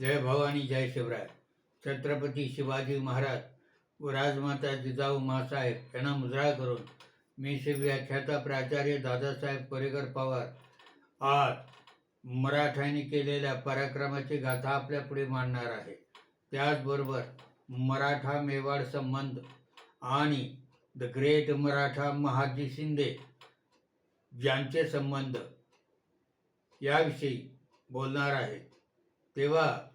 जय भवानी जय शिवराय. छत्रपती शिवाजी महाराज व राजमाता जिजाऊ मासाहेब यांना मुजरा करून मी शिवव्याख्याता प्राचार्य दादासाहेब परेकर पवार आज मराठ्यांनी केलेल्या पराक्रमाची गाथा आपल्या पुढे मांडणार आहे. त्याचबरोबर मराठा मेवाड संबंध आणि द ग्रेट मराठा महाजी शिंदे यांचे संबंध याविषयी बोलणार आहे. तेव्हा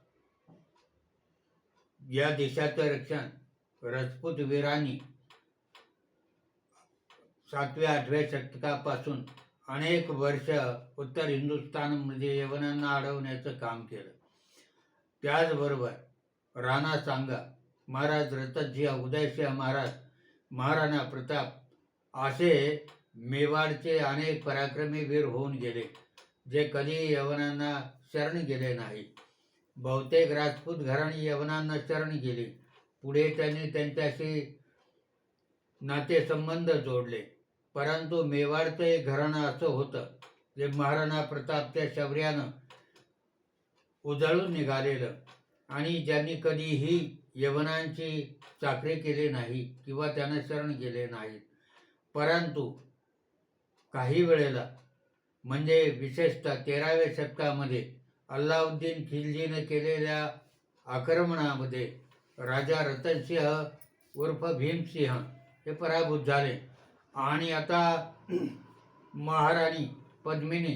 या देशाचं रक्षण राजपूत वीरांनी सातव्या आठव्या शतकापासून अनेक वर्ष उत्तर हिंदुस्थानमध्ये म्हणजे यवनांना अडवण्याचं काम केलं. त्याचबरोबर राणा सांगा महाराज रतनसिंह उदयसिंह महाराज महाराणा प्रताप असे मेवाडचे अनेक पराक्रमी वीर होऊन गेले जे कधी यवनांना शरण गेले नाही बहुतेक राजपूत घराणी यवनांना शरण गेली. पुढे त्यांनी त्यांच्याशी नातेसंबंध जोडले. परंतु मेवाडचं एक घराणं असं होतं जे महाराणा प्रतापच्या शौर्यानं उजळून निघालेलं आणि ज्यांनी कधीही यवनांची चाकरी केली नाही किंवा त्यांना शरण गेले नाही परंतु काही वेळेला म्हणजे विशेषतः तेराव्या शतकामध्ये अल्लाउद्दीन खिलजीने केलेल्या आक्रमणामध्ये राजा रतनसिंह उर्फ भीमसिंह हे पराभूत झाले. आणि आता महाराणी पद्मिनी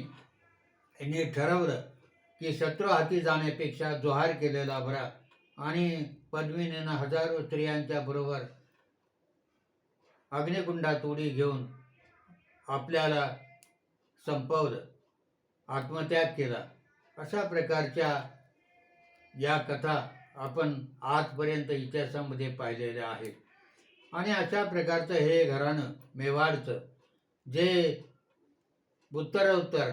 यांनी ठरवलं की शत्रू हाती जाण्यापेक्षा जोहार केलेला बरा आणि पद्मिनीनं हजारो स्त्रियांच्या बरोबर अग्निकुंडात उडी घेऊन आपल्याला संपवलं आत्मत्याग केला. अशा प्रकारच्या या कथा आपण आजपर्यंत इतिहासामध्ये पाहिलेल्या आहेत. आणि अशा प्रकारचं हे घराणं मेवाडचं जे उत्तरोत्तर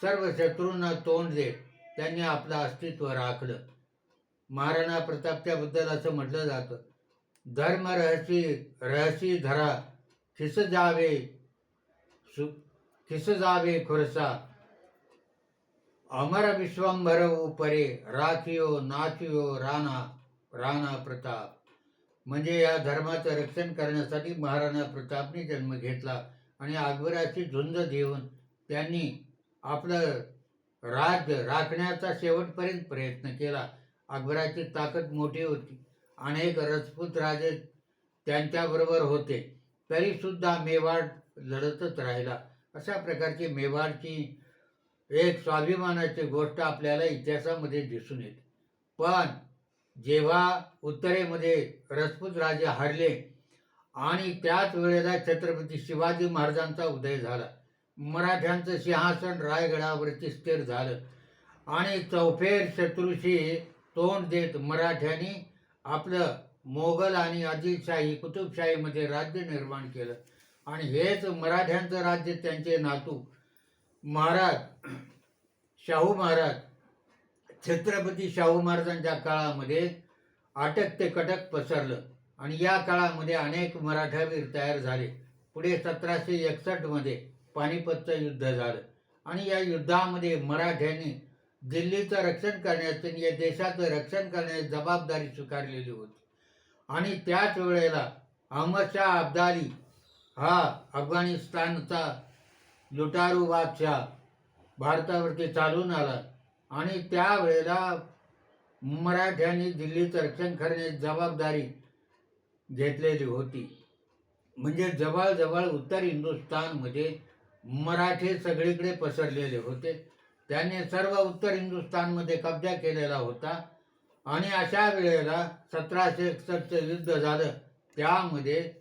सर्व शत्रूंना तोंड देत त्यांनी आपलं अस्तित्व राखलं. महाराणा प्रतापच्याबद्दल असं म्हटलं जातं धर्म रहसी रहसी धरा खिस जावे सु खिस जावे खुरसा अमर विश्वंभर उपरे राखियो नाचियो राणा राणा प्रताप. म्हणजे या धर्माचं रक्षण करण्यासाठी महाराणा प्रतापने जन्म घेतला आणि अकबराची झुंज देऊन त्यांनी आपलं राज्य राखण्याचा शेवटपर्यंत प्रयत्न केला. अकबराची ताकद मोठी होती. अनेक राजपूत राजे त्यांच्याबरोबर होते. तरीसुद्धा मेवाड लढतच राहिला. अशा प्रकारची मेवाडची एक स्वाभिमानाची गोष्ट आपल्याला इतिहासामध्ये दिसून येते. पण जेव्हा उत्तरेमध्ये रजपूत राजे हरले आणि त्याच वेळेला छत्रपती शिवाजी महाराजांचा उदय झाला मराठ्यांचं सिंहासन रायगडावरती स्थिर झालं आणि चौफेर शत्रूशी तोंड देत मराठ्यांनी आपलं मोगल आणि आदिलशाही कुतुबशाहीमध्ये राज्य निर्माण केलं. आणि हेच मराठ्यांचं राज्य त्यांचे नातू महाराज शाहू महाराज छत्रपती शाहू महाराजांच्या काळामध्ये अटक ते कटक पसरलं आणि या काळामध्ये अनेक मराठावीर तयार झाले. पुढे सतराशे एकसष्टमध्ये पानिपतचं युद्ध झालं आणि या युद्धामध्ये मराठ्यांनी दिल्लीचं रक्षण करण्याचं आणि या देशाचं रक्षण करण्याची जबाबदारी स्वीकारलेली होती. आणि त्याच वेळेला अहमदशाह अब्दाली हा अफगाणिस्तानचा लुटारू बादशाह भारतावरती चालून आला. आणि त्यावेळेला मराठ्यांनी दिल्लीचं रक्षण करण्याची जबाबदारी घेतलेली होती. म्हणजे जवळजवळ उत्तर हिंदुस्थानमध्ये मराठे सगळीकडे पसरलेले होते. त्यांनी सर्व उत्तर हिंदुस्थानमध्ये कब्जा केलेला होता. आणि अशा वेळेला सतराशे एकसष्टचं युद्ध झालं. त्यामध्ये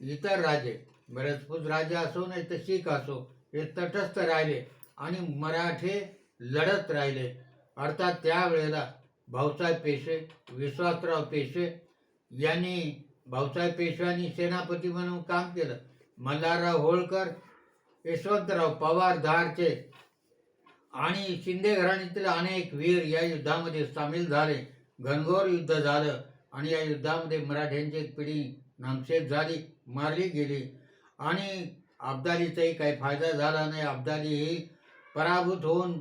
इतर राजे बरेच राजे असो नाही तर शीख असो हे तटस्थ राहिले आणि मराठे लढत राहिले. अर्थात त्यावेळेला भाऊसाहेब पेशवे विश्वासराव पेशवे यांनी भाऊसाहेब पेशव्यांनी सेनापती म्हणून काम केलं. मल्हारराव होळकर यशवंतराव पवार धारचे आणि शिंदे घराण्यातील अनेक वीर या युद्धामध्ये सामील झाले. घनघोर युद्ध झालं आणि या युद्धामध्ये मराठ्यांची एक पिढी नामशेष झाली मारली गेली आणि अब्दालीचाही काही फायदा झाला नाही. अब्दाली ही पराभूत होऊन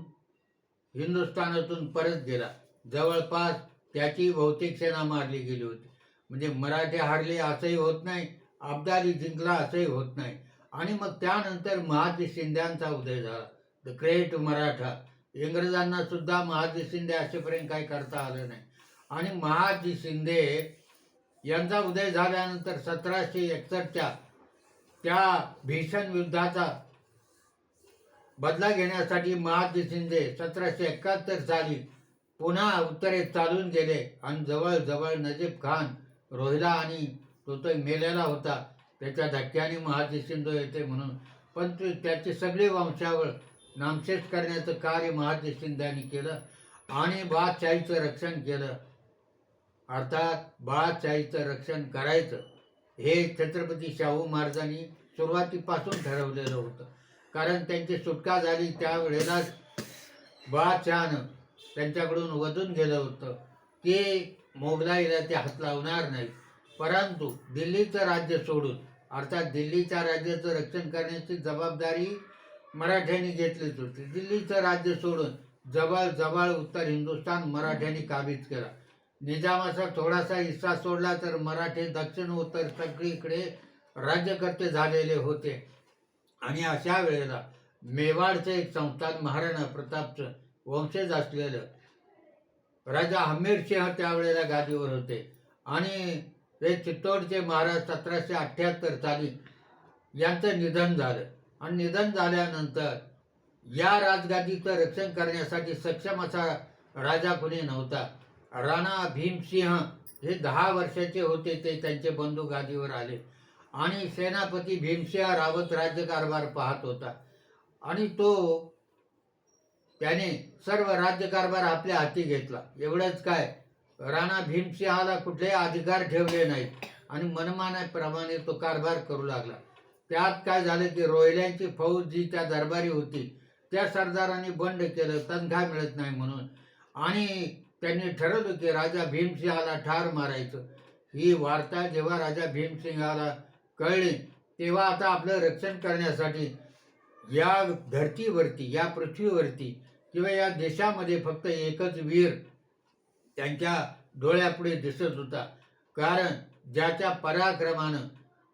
हिंदुस्थानातून परत गेला. जवळपास त्याची बहुतेक सेना मारली गेली होती. म्हणजे मराठे हारले असंही होत नाही अब्दाली जिंकला असंही होत नाही. आणि मग त्यानंतर महाजी शिंद्यांचा उदय झाला. द ग्रेट मराठा इंग्रजांना सुद्धा महाजी शिंदे असेपर्यंत काही करता आलं नाही. आणि महाजी शिंदे यांचा उदय झाल्यानंतर सतराशे एकसष्टच्या त्या भीषण युद्धाचा बदला घेण्यासाठी महाजी शिंदे सतराशे एकाहत्तर साली पुन्हा उत्तरेत चालून गेले आणि जवळजवळ नजीब खान रोहिला आणि तो तो मेलेला होता. त्याच्या धक्क्याने महाजी शिंदे येते म्हणून पण ते त्याची सगळी वंशावळ नामशेष करण्याचं कार्य महाजी शिंद्यांनी केलं आणि बादशाहीचं रक्षण केलं. अर्थात बादशाहीचं रक्षण करायचं. हे छत्रपती शाहू महाराजांनी सुरुवातीपासून ठरवलेलं होतं. कारण त्यांची सुटका झाली त्यावेळेलाच बादशहानं त्यांच्याकडून वधून गेलं होतं ते मोगलाईला ते हात लावणार नाही. परंतु दिल्लीचं राज्य सोडून अर्थात दिल्लीच्या राज्याचं रक्षण करण्याची जबाबदारी मराठ्यांनी घेतलीच होती. दिल्लीचं राज्य सोडून जवळ जवळ उत्तर हिंदुस्थान मराठ्यांनी काबीज केला. निजामाचा थोडासा हिस्सा सोडला तर मराठे दक्षिण उत्तर सगळीकडे राज्यकर्ते झालेले होते. आणि अशा वेळेला मेवाडचं एक संस्थान महाराणा प्रतापचं वंशज असलेलं राजा हमीर सिंह त्यावेळेला गादीवर होते. आणि ते चित्तोडचे महाराज सतराशे अठ्ठ्याहत्तर साली यांचं निधन झालं. आणि निधन झाल्यानंतर या राजगादीचं रक्षण करण्यासाठी सक्षम असा राजा कुणी नव्हता. राणा भीमसिंह हे दहा वर्षाचे होते ते त्यांचे बंधू गादीवर आले. आणि सेनापती भीमसिंह रावत राज्यकारभार पाहत होता. आणि तो त्याने सर्व राज्यकारभार आपल्या हाती घेतला. एवढंच काय राणा भीमसिंहाला कुठलेही अधिकार ठेवले नाहीत. आणि मनमानाप्रमाणे तो कारभार करू लागला. त्यात काय झालं की रोहिल्यांची फौज जी त्या दरबारी होती त्या सरदारांनी बंड केलं तनखा मिळत नाही म्हणून. आणि त्यांनी ठरवलं की राजा भीमसिंहाला ठार मारायचं. ही वार्ता जेव्हा राजा भीमसिंहाला कळली तेव्हा आता आपलं रक्षण करण्यासाठी या धरतीवरती या पृथ्वीवरती किंवा या देशामध्ये फक्त एकच वीर त्यांच्या डोळ्यापुढे दिसत होता. कारण ज्याच्या पराक्रमानं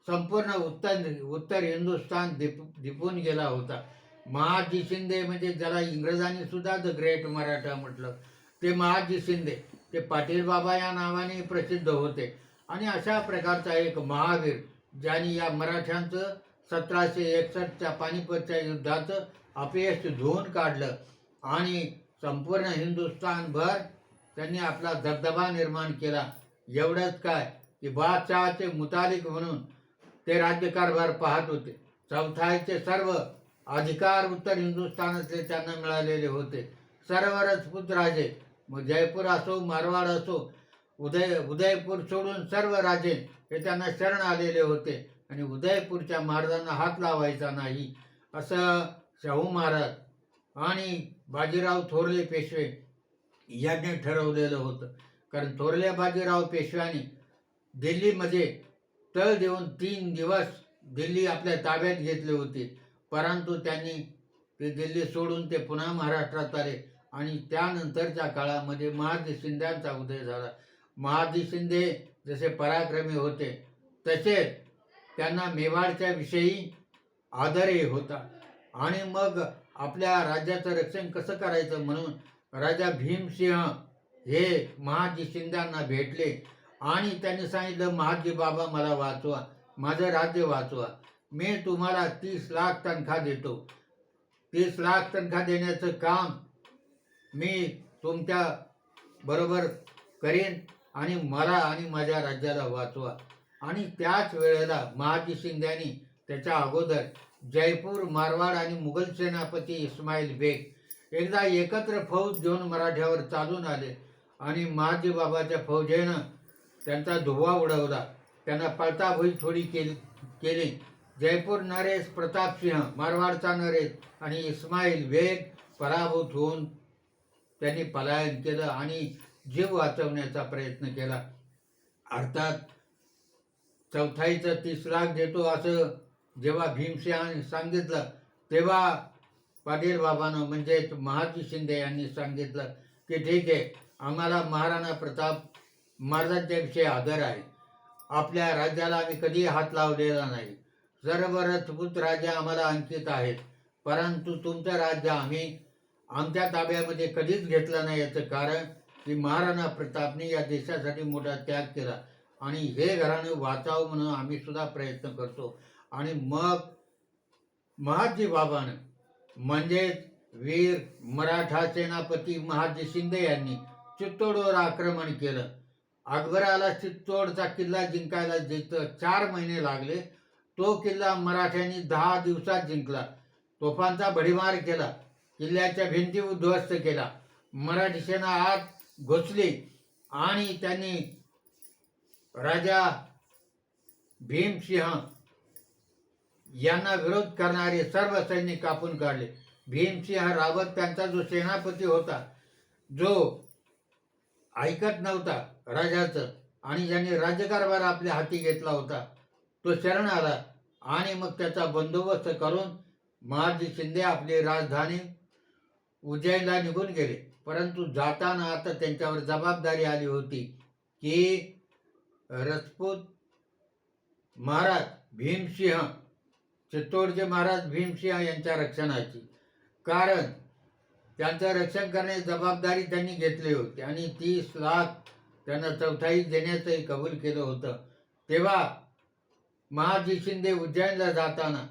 संपूर्ण उत्तर उत्तर हिंदुस्थान दिप दिपून गेला होता. महाजी शिंदे म्हणजे ज्याला इंग्रजांनी सुद्धा द ग्रेट मराठा म्हटलं. ते महाजी शिंदे ते पाटील बाबा या नावाने प्रसिद्ध होते. आणि अशा प्रकारचा एक महावीर ज्यांनी या मराठ्यांचं सतराशे एकसष्टच्या पानिपतच्या युद्धाचं अपयश धुवून काढलं. आणि संपूर्ण हिंदुस्थानभर त्यांनी आपला दबदबा निर्माण केला. एवढंच काय की बादशहाचे मुतालिक म्हणून ते राज्यकारभार पाहत होते. चौथाईचे सर्व अधिकार उत्तर हिंदुस्थानातले त्यांना मिळालेले होते. सर्व राजपूत राजे मग जयपूर असो मारवाड असो उदय उदयपूर सोडून सर्व राजे हे त्यांना शरण आलेले होते. आणि उदयपूरच्या महाराजांना हात लावायचा नाही असं शाहू महाराज आणि बाजीराव थोरले पेशवे यांनी ठरवलेलं होतं. कारण थोरल्या बाजीराव पेशव्यांनी दिल्लीमध्ये तळ देऊन तीन दिवस दिल्ली आपल्या ताब्यात घेतली होती. परंतु त्यांनी ते दिल्ली सोडून ते पुन्हा महाराष्ट्रात आले. आणि त्यानंतरच्या काळामध्ये महाजी शिंद्यांचा उदय झाला. महाजी शिंदे जसे पराक्रमी होते तसेच त्यांना मेवाडच्या विषयी आदरही होता. आणि मग आपल्या राज्याचं रक्षण कसं करायचं म्हणून राजा भीमसिंह हे महाजी शिंद्यांना भेटले. आणि त्यांनी सांगितलं महाजी बाबा मला वाचवा माझं राज्य वाचवा. मी तुम्हाला तीस लाख तनखा देतो. तीस लाख तनखा देण्याचं काम मी तुमच्या बरोबर करेन आणि मला आणि माझ्या राज्याला वाचवा. आणि त्याच वेळेला महाजी शिंद्यांनी त्याच्या अगोदर जयपूर मारवाड आणि मुघल सेनापती इस्माईल बेग एकदा एकत्र फौज घेऊन मराठ्यावर चालून आले आणि महाजी बाबाच्या फौजेनं त्यांचा धुवा उडवला. त्यांना पळताभुई थोडी केली केली. जयपूर नरेश प्रतापसिंह मारवाडचा नरेश आणि इस्माईल बेग पराभूत होऊन त्यांनी पलायन केलं आणि जीव वाचवण्याचा प्रयत्न केला. अर्थात चौथाईचं तीस लाख देतो असं जेव्हा भीमसिंहाने सांगितलं तेव्हा पाटील बाबानं म्हणजेच महाजी शिंदे यांनी सांगितलं की ठीक आहे आम्हाला महाराणा प्रताप महाराजांच्याविषयी आदर आहे. आपल्या राज्याला आम्ही कधी हात लावलेला नाही. सर्व रजपूत राज्य आम्हाला अंकित आहेत. परंतु तुमचं राज्य आम्ही आमच्या ताब्यामध्ये कधीच घेतलं नाही याचं कारण की महाराणा प्रतापने या देशासाठी मोठा त्याग केला. आणि हे घराणं वाचावं म्हणून आम्ही सुद्धा प्रयत्न करतो. आणि मग महाजी बाबानं म्हणजेच वीर मराठा सेनापती महाजी शिंदे यांनी चित्तोडवर आक्रमण केलं. अकबराला चित्तोडचा किल्ला जिंकायला जिथं चार महिने लागले तो किल्ला मराठ्यांनी दहा दिवसात जिंकला. तोफांचा भडीमार केला. किल्ल्याच्या भिंती उद्ध्वस्त केला. मराठी सेना आत घुसली आणि त्यांनी राजा भीमसिंह यांना विरोध करणारे सर्व सैनिक कापून काढले. भीमसिंह रावत त्यांचा जो सेनापती होता जो ऐकत नव्हता राजाचं आणि ज्यांनी राज्यकारभार आपल्या हाती घेतला होता तो शरण आला आणि मग त्याचा बंदोबस्त करून महाजी शिंदे आपली राजधानी उज्जैनला निघून गेले. परंतु जाताना आता त्यांच्यावर जबाबदारी आली होती की रजपूत महाराज भीमसिंह चित्तोडचे महाराज भीमसिंह यांच्या रक्षणाची. कारण त्यांचं रक्षण करण्याची जबाबदारी त्यांनी घेतली होती आणि तीस लाख त्यांना चौथाई देण्याचंही कबूल केलं होतं. तेव्हा महाजी शिंदे उज्जैनला जाताना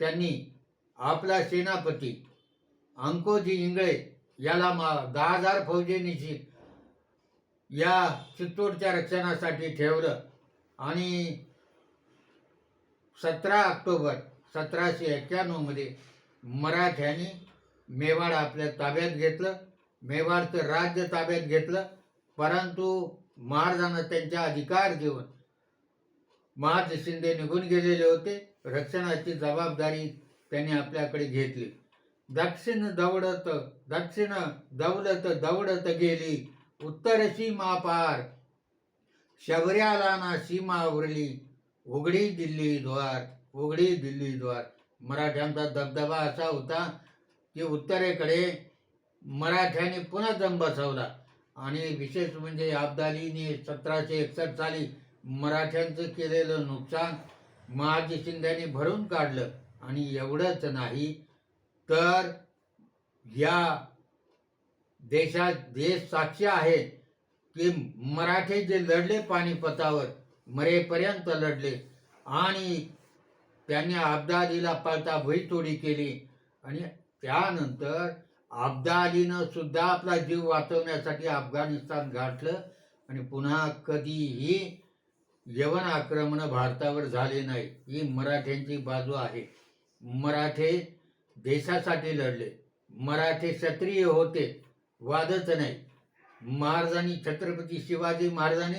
त्यांनी आपला सेनापती अंकोजी इंगळे याला मा दहा हजार फौजेनिशी या चित्तूरच्या रक्षणासाठी ठेवलं. आणि सतरा ऑक्टोबर सतराशे एक्क्याण्णवमध्ये मराठ्यांनी मेवाड आपल्या ताब्यात घेतलं. मेवाडचं राज्य ताब्यात घेतलं. परंतु महाराजांना त्यांचा अधिकार देऊन महाराज शिंदे निघून गेलेले होते. रक्षणाची जबाबदारी त्यांनी आपल्याकडे घेतली. दक्षिण दौडत दक्षिण दौलत दौडत गेली उत्तर सीमा पार शबऱ्याला ना सीमा उरली उघडी दिल्ली द्वार उघडी दिल्ली द्वार मराठ्यांचा दबदबा असा होता की उत्तरेकडे मराठ्यांनी पुन्हा दम बसवला आणि विशेष म्हणजे अब्दालीने सतराशे एकसष्ट साली मराठ्यांचं केलेलं नुकसान महाजी शिंद्यांनी भरून काढलं. आणि एवढंच नाही तर या देशात देश साक्षी आहे की मराठे जे लढले पानिपतावर मरेपर्यंत लढले आणि त्यांनी अब्दालीला पळता भुईतोडी केली आणि त्यानंतर अब्दालीनं सुद्धा आपला जीव वाचवण्यासाठी अफगाणिस्तान गाठलं आणि पुन्हा कधीही यवन आक्रमण भारतावर झाले नाही. ही मराठ्यांची बाजू आहे. मराठे देशासाठी लढले. मराठे क्षत्रिय होते. वादच नाही. महाराजांनी छत्रपती शिवाजी महाराजांनी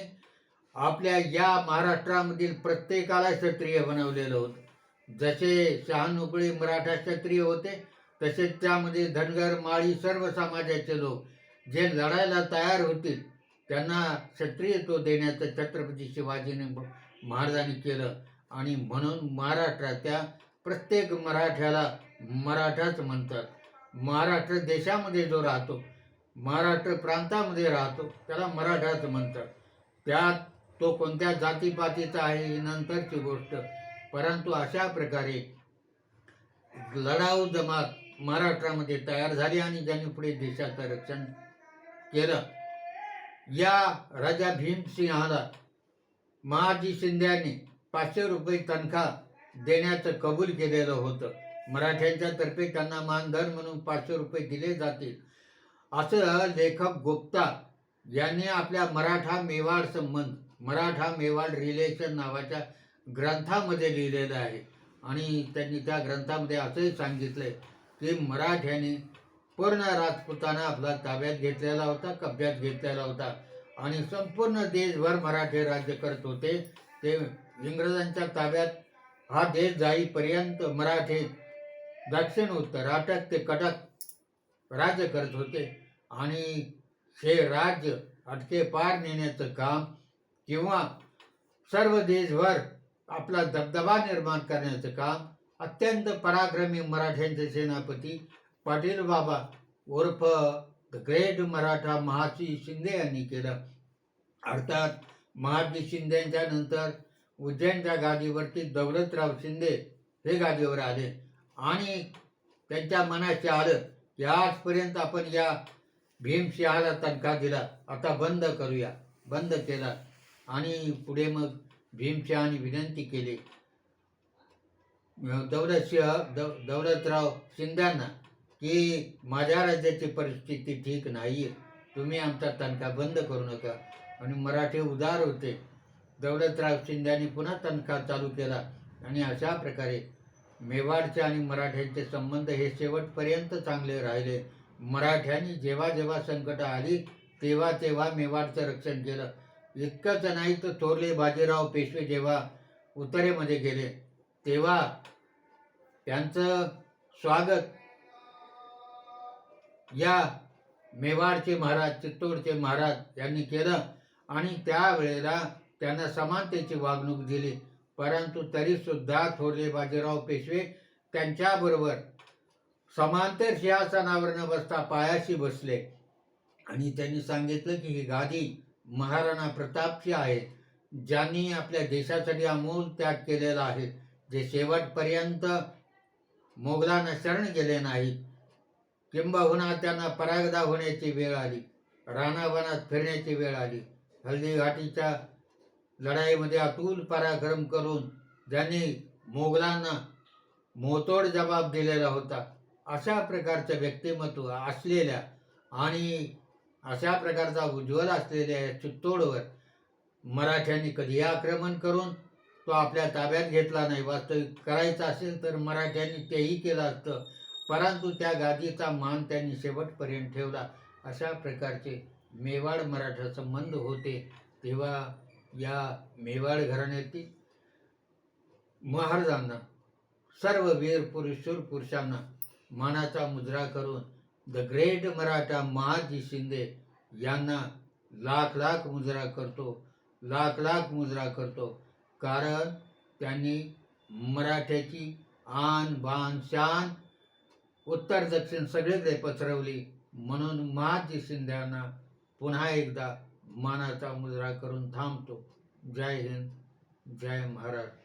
आपल्या या महाराष्ट्रामधील प्रत्येकाला क्षत्रिय बनवलेलं होतं. जसे शहानुकळे मराठा क्षत्रिय होते तसेच त्यामध्ये धनगर माळी सर्व समाजाचे लोक जे लढायला तयार होतील त्यांना क्षत्रियत्व देण्याचं छत्रपती शिवाजीने महाराजांनी केलं. आणि म्हणून महाराष्ट्राच्या प्रत्येक मराठ्याला मराठाच म्हणतात. महाराष्ट्र देशामध्ये जो राहतो महाराष्ट्र प्रांतामध्ये राहतो त्याला मराठाच म्हणतात. त्यात तो कोणत्या जातीपातीचा आहे ही नंतरची गोष्ट. परंतु अशा प्रकारे लढाऊ जमात महाराष्ट्रामध्ये तयार झाली आणि ज्यांनी पुढे देशाचं रक्षण केलं या राजा भीमसिंहाला महाजी शिंद्यांनी पाचशे रुपये तनखा देण्याचं कबूल केलेलं होतं. मराठ्यांच्या तर्फे त्यांना मानधन म्हणून पाचशे रुपये दिले जातील. असं लेखक गुप्ता यांनी आपल्या मराठा मेवाड संबंध मराठा मेवाड रिलेशन नावाच्या ग्रंथामध्ये लिहिलेलं आहे. आणि त्यांनी त्या ग्रंथामध्ये असंही सांगितलंय की मराठ्यांनी पूर्ण राजपुताना आपला ताब्यात घेतलेला होता कब्ज्यात घेतलेला होता. आणि संपूर्ण देशभर मराठे राज्य करत होते. ते इंग्रजांच्या ताब्यात हा देश जाईपर्यंत मराठे दक्षिण उत्तर अटक ते कटक राज्य करत होते. आणि हे राज्य अटके पार नेण्याचं काम किंवा सर्व देशभर आपला दबदबा निर्माण करण्याचं काम अत्यंत पराक्रमी मराठ्यांचे सेनापती पाटील बाबा उर्फ द ग्रेट मराठा महाजी शिंदे यांनी केलं. अर्थात महाजी शिंदेच्या नंतर उज्जैनच्या गादीवरती दौलतराव शिंदे हे गादीवर आले. आणि त्यांच्या मनाशी आलं की आजपर्यंत आपण या भीमसिंहाला तनखा दिला आता बंद करूया बंद केला. आणि पुढे मग भीमसिंहाने विनंती केली. दौलतसिंह दौ दौलतराव शिंद्यांना की माझ्या राज्याची परिस्थिती ठीक नाही आहे तुम्ही आमचा तनखा बंद करू नका. आणि मराठे उदार होते. दौलतराव शिंद्यांनी पुन्हा तनखा चालू केला. आणि अशा प्रकारे मेवाडचे आणि मराठ्यांचे संबंध हे शेवटपर्यंत चांगले राहिले. मराठ्यांनी जेव्हा जेव्हा संकट आली तेव्हा तेव्हा मेवाडचं रक्षण केलं. इतकंच नाही तर थोरले बाजीराव पेशवे जेव्हा उत्तरेमध्ये गेले तेव्हा त्यांचं स्वागत या मेवाडचे महाराज चित्तोडचे महाराज यांनी केलं आणि त्यावेळेला त्यांना समानतेची वागणूक दिली. परंतु तरी सुद्धा थोरले बाजीराव पेशवे त्यांच्याबरोबर समांतर सिंहासनावर न बसता पायाशी बसले. आणि त्यांनी सांगितलं की ही गादी महाराणा प्रतापची आहे ज्यांनी आपल्या देशासाठी अमोल त्याग केलेला आहे जे शेवटपर्यंत मोगलांना शरण गेले नाहीत किंबहुना त्यांना परागदा होण्याची वेळ आली रानावनात फिरण्याची वेळ आली हल्दीघाटीच्या लढाईमध्ये अतुल पराक्रम करून ज्यांनी मोगलांना मोतोड जबाब दिलेला होता अशा प्रकारचं व्यक्तिमत्व असलेल्या आणि अशा प्रकारचा उज्ज्वल असलेल्या चित्तोडवर मराठ्यांनी कधी आक्रमण करून तो आपल्या ताब्यात घेतला नाही वास्तविक करायचं असेल तर मराठ्यांनी तेही केलं असतं. परंतु त्या गादीचा मान त्यांनी शेवटपर्यंत ठेवला. अशा प्रकारचे मेवाड मराठा संबंध होते तेव्हा या मेवाड घराण्यातील महाराजांना सर्व वीर पुरुषूर पुरुषांना मानाचा मुजरा करून द ग्रेट मराठा महाजी शिंदे यांना लाख लाख मुजरा करतो लाख लाख मुजरा करतो. कारण त्यांनी मराठ्याची आन बान शान उत्तर दक्षिण सगळीकडे पसरवली. म्हणून महाजी शिंद्यांना पुन्हा एकदा मानाचा मुजरा करून थांबतो. जय हिंद जय महाराष्ट्र.